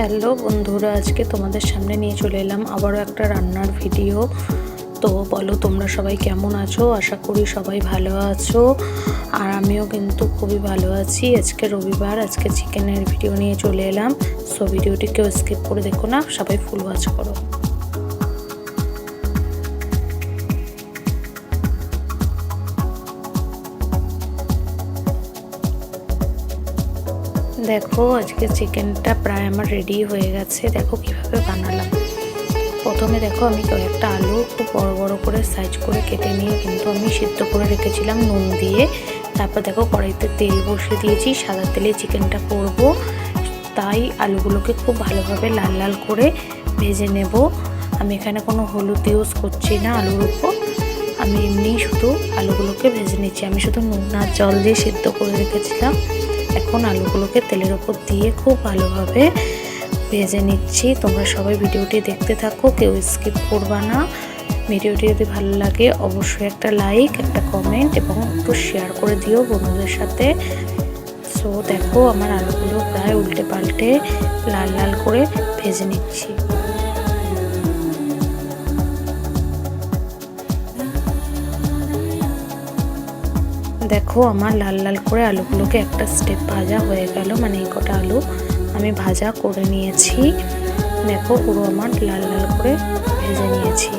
Hello বন্ধুরা, আজকে তোমাদের সামনে নিয়ে চলে এলাম আবারও একটা রান্নার ভিডিও তো বলো তোমরা সবাই কেমন আছো? আশা করি সবাই ভালো আছো। আর আমিও কিন্তু খুবই ভালো আছি। আজকে রবিবার, আজকে চিকেনের ভিডিও নিয়ে চলে এলাম। সো ভিডিওটি কেউ স্কিপ করে দেখো না, সবাই ফুল ওয়াচ করো। দেখো, আজকে চিকেনটা প্রায় আমার রেডি হয়ে গেছে। দেখো কীভাবে বানালাম। প্রথমে দেখো আমি কয়েকটা আলু খুব বড় বড় করে সাইজ করে কেটে নিয়ে কিন্তু আমি সিদ্ধ করে রেখেছিলাম নুন দিয়ে। তারপর দেখো কড়াইতে তেল বসিয়ে দিয়েছি, সাদা তেলে চিকেনটা করব। তাই আলুগুলোকে খুব ভালোভাবে লাল লাল করে ভেজে নেব। আমি এখানে কোনো হলুদ ইউজ করছি না আলুর উপর। আমি এমনি শুধু আলুগুলোকে ভেজে নিচ্ছি। আমি শুধু নুন আর জল দিয়ে সিদ্ধ করে রেখেছিলাম। এখন আলুগুলোকে তেলের ওপর দিয়ে খুব ভালোভাবে ভেজে নিচ্ছি। তোমরা সবাই ভিডিওটি দেখতে থাকো, কেউ স্কিপ করবা না। ভিডিওটি যদি ভালো লাগে, অবশ্যই একটা লাইক, একটা কমেন্ট এবং একটু শেয়ার করে দিও বন্ধুদের সাথে। সো দেখো, আমার আলুগুলো প্রায় উল্টে পাল্টে লাল লাল করে ভেজে নিচ্ছি। দেখো আমার লাল লাল করে আলুগুলোকে একটা স্টেপ ভাজা হয়ে গেল। মানে এই কটা আলু আমি ভাজা করে নিয়েছি। দেখো পুরো আমার লাল লাল করে ভেজে নিয়েছি।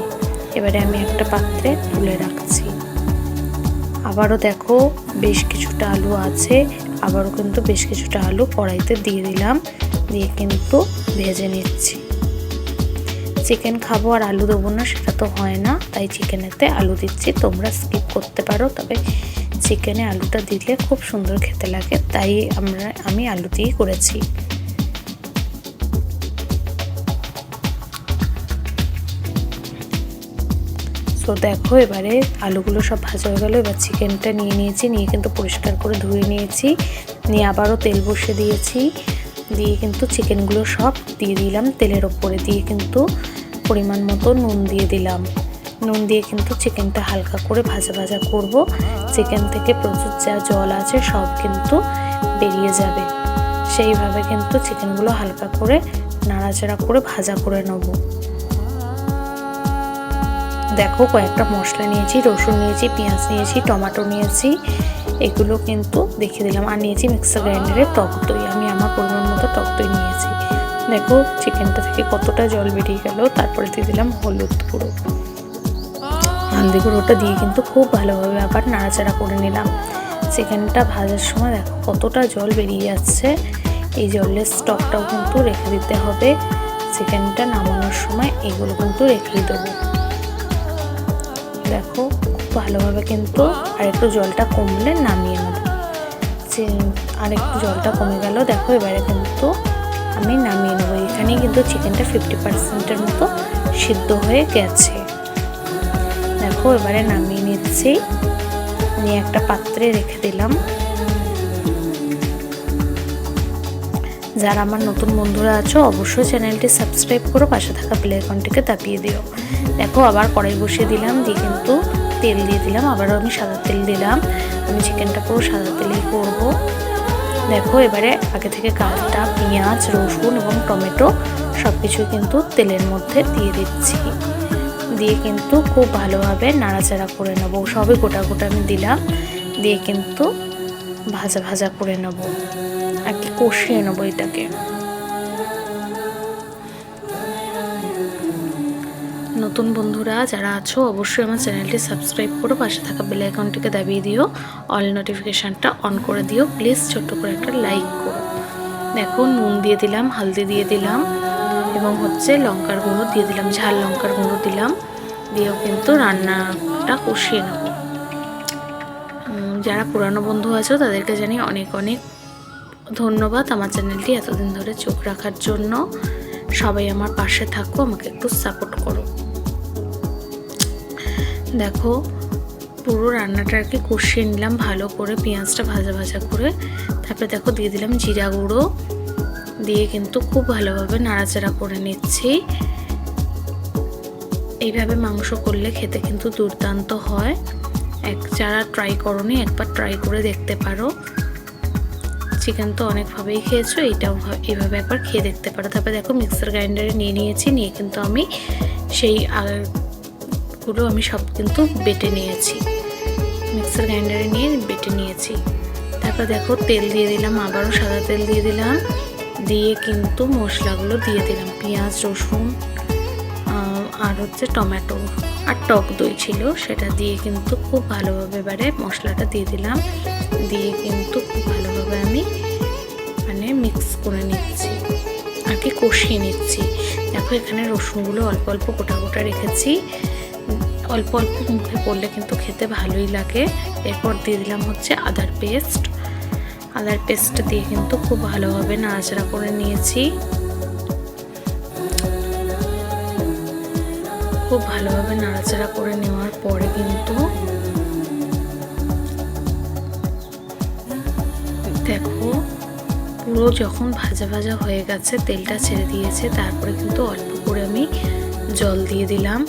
এবারে আমি একটা পাত্রে তুলে রাখছি। আবারও দেখো বেশ কিছুটা আলু আছে। আবারও কিন্তু বেশ কিছুটা আলু কড়াইতে দিয়ে দিলাম। দিয়ে কিন্তু ভেজে নিচ্ছি। চিকেন খাব আর আলু দেবো না, সেটা তো হয় না। তাই চিকেনেতে আলু দিচ্ছি। তোমরা স্কিপ করতে পারো। তবে চিকেনে আলুটা দিলে খুব সুন্দর খেতে লাগে, তাই আমরা, আমি আলু দিয়েই করেছি। তো দেখো এবারে আলুগুলো সব ভাজা হয়ে গেলো, এবার চিকেনটা নিয়ে নিয়েছি, নিয়ে কিন্তু পরিষ্কার করে ধুয়ে নিয়েছি। নিয়ে আবারও তেল বসে দিয়েছি, দিয়ে কিন্তু চিকেনগুলো সব দিয়ে দিলাম, তেলের ওপরে দিয়ে কিন্তু পরিমাণ মতো নুন দিয়ে দিলাম। নুন দিয়ে কিন্তু চিকেনটা হালকা করে ভাজা ভাজা করব। চিকেন থেকে প্রচুর যা জল আছে সব কিন্তু বেরিয়ে যাবে। সেইভাবে কিন্তু চিকেনগুলো হালকা করে নাড়াচাড়া করে ভাজা করে নেব। দেখো কয়েকটা মশলা নিয়েছি, রসুন নিয়েছি, পেঁয়াজ নিয়েছি, টমেটো নিয়েছি, এগুলো কিন্তু দেখিয়ে দিলাম। আর নিয়েছি মিক্সার গ্রাইন্ডারে টক দই। আমি আমার পরিমাণ মতো টক দই নিয়েছি। দেখো চিকেনটা থেকে কতটা জল বেরিয়ে গেল, তারপরে দিয়ে দিলাম হলুদ গুঁড়ো। হলদি গুঁড়োটা দিয়ে কিন্তু খুব ভালোভাবে আবার নাড়াচাড়া করে নিলাম। চিকেনটা ভাজার সময় দেখো কতটা জল বেরিয়ে যাচ্ছে। এই জলের স্টকটাও কিন্তু রেখে দিতে হবে। চিকেনটা নামানোর সময় এগুলো কিন্তু রেখেই দেবো। দেখো খুব ভালোভাবে কিন্তু আর একটু জলটা কমলে নামিয়ে নেব। আর একটু জলটা কমে গেল, দেখো এবারে কিন্তু আমি নামিয়ে নেব। এখানেই কিন্তু চিকেনটা ফিফটি পার্সেন্টের মতো সিদ্ধ হয়ে গেছে। দেখো, এবারে নামিয়ে নিচ্ছি। নিয়ে একটা পাত্রে রেখে দিলাম। যারা আমার নতুন বন্ধুরা আছো, অবশ্যই চ্যানেলটি সাবস্ক্রাইব করো পাশে থাকা আইকনটিকে দাপিয়ে দিও। দেখো, আবার কড়াই বসিয়ে দিলাম, দিয়ে কিন্তু তেল দিয়ে দিলাম। আবারও আমি সাদা তেল দিলাম। আমি চিকেনটা পুরো সাদা তেলেই করব। দেখো, এবারে আগে থেকে কাঁচটা পেঁয়াজ, রসুন এবং টমেটো সব কিছু কিন্তু তেলের মধ্যে দিয়ে দিচ্ছি। দিয়ে কিন্তু খুব ভালোভাবে নাড়াচাড়া করে নেব। সবই গোটা গোটা আমি দিলাম। দিয়ে কিন্তু ভাজা ভাজা করে নেব। আর কি কষিয়ে নেব এটাকে। নতুন বন্ধুরা যারা আছো, অবশ্যই আমার চ্যানেলটি সাবস্ক্রাইব করো, পাশে থাকা বেল আইকনটিকে দাবিয়ে দিও। অল নোটিফিকেশানটা অন করে দিও। প্লিজ ছোট্ট করে একটা লাইক করো। দেখো, নুন দিয়ে দিলাম, হালদি দিয়ে দিলাম, এবং হচ্ছে লঙ্কার গুঁড়ো দিয়ে দিলাম, ঝাল লঙ্কার গুঁড়ো দিলাম। দিয়েও কিন্তু রান্নাটা কষিয়ে নেব। যারা পুরানো বন্ধু আছো, তাদেরকে জানি অনেক অনেক ধন্যবাদ আমার চ্যানেলটি এতদিন ধরে চোখ রাখার জন্য। সবাই আমার পাশে থাকো, আমাকে একটু সাপোর্ট করো। দেখো, পুরো রান্নাটা আর কি কষিয়ে নিলাম, ভালো করে পেঁয়াজটা ভাজা ভাজা করে। তারপরে দেখো, দিয়ে দিলাম জিরা গুঁড়ো। দিয়ে কিন্তু খুব ভালোভাবে নাড়াচাড়া করে নিচ্ছি। এইভাবে মাংস করলে খেতে কিন্তু দুর্দান্ত হয়। এক যারা ট্রাই করনি, একবার ট্রাই করে দেখতে পারো। চিকেন তো অনেকভাবেই খেয়েছো, এইটাও এইভাবে একবার খেয়ে দেখতে পারো। তারপরে দেখো মিক্সার গ্রাইন্ডারে নিয়ে নিয়েছি, নিয়ে কিন্তু আমি সেই আগেরগুলো আমি সব কিন্তু বেটে নিয়েছি। মিক্সার গ্রাইন্ডারে নিয়ে বেটে নিয়েছি। তারপর দেখো তেল দিয়ে দিলাম, আবারও সাদা তেল দিয়ে দিলাম। দিয়ে কিন্তু মশলাগুলো দিয়ে দিলাম। পেঁয়াজ, রসুন আর হচ্ছে টমেটো আর টক দই ছিল, সেটা দিয়ে কিন্তু খুব ভালোভাবে এবারে মশলাটা দিয়ে দিলাম। দিয়ে কিন্তু খুব ভালোভাবে আমি মানে মিক্স করে নিচ্ছি, আর কি কষিয়ে নিচ্ছি। দেখো এখানে রসুনগুলো অল্প অল্প গোটা গোটা রেখেছি। অল্প অল্প মুখে পড়লে কিন্তু খেতে ভালোই লাগে। এরপর দিয়ে দিলাম হচ্ছে আদার পেস্ট। আদার পেস্ট দিয়ে কিন্তু খুব ভালোভাবে নাড়াচাড়া করে নিয়েছি। খুব ভালোভাবে নাড়াচাড়া করে নেওয়ার পরে কিন্তু দেখো, পুরো যখন ভাজা ভাজা হয়ে গেছে, তেলটা ছেড়ে দিয়েছে, তারপরে কিন্তু অল্প করে আমি জল দিয়ে দিলাম।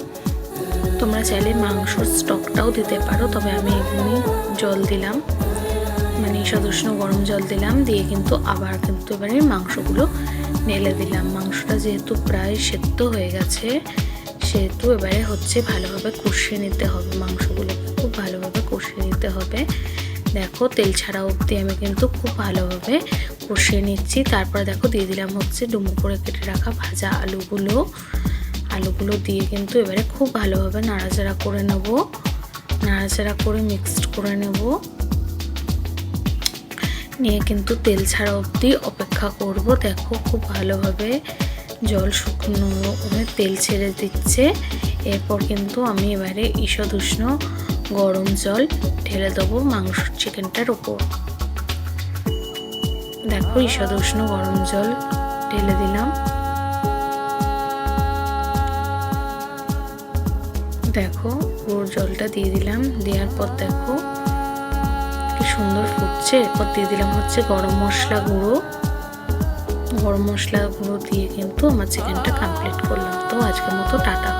তোমরা চাইলে মাংসর স্টকটাও দিতে পারো, তবে আমি এমনি জল দিলাম। মানে সদস্য গরম জল দিলাম, দিয়ে কিন্তু আবার কিন্তু এবারে মাংসগুলো নেড়ে দিলাম। মাংসটা যেহেতু প্রায় সেদ্ধ হয়ে গেছে সেহেতু এবারে হচ্ছে ভালোভাবে কষিয়ে নিতে হবে মাংসগুলোকে, খুব ভালোভাবে কষিয়ে নিতে হবে। দেখো, তেল ছাড়া অবধি আমি কিন্তু খুব ভালোভাবে কষিয়ে নিচ্ছি। তারপরে দেখো, দিয়ে দিলাম হচ্ছে ডুমো করে কেটে রাখা ভাজা আলুগুলো। আলুগুলো দিয়ে কিন্তু এবারে খুব ভালোভাবে নাড়াচাড়া করে নেব। নাড়াচাড়া করে মিক্সড করে নেব। নিয়ে কিন্তু তেল ছাড়া অবধি অপেক্ষা করব। দেখো, খুব ভালোভাবে জল শুকনো তেল ছেড়ে দিচ্ছে। এরপর কিন্তু আমি এবারে ঈষদ উষ্ণ গরম জল ঢেলে দেবো মাংস চিকেনটার ওপর। দেখো ঈষদ উষ্ণ গরম জল ঢেলে দিলাম। দেখো পুরো জলটা দিয়ে দিলাম। দেওয়ার পর দেখো কি সুন্দর ফুটছে। এরপর দিয়ে দিলাম হচ্ছে গরম মশলা গুঁড়ো। গরম মশলা দিয়ে কিন্তু আমার চিকেনটা কমপ্লিট করলাম। তো আজকের মতো টাটা।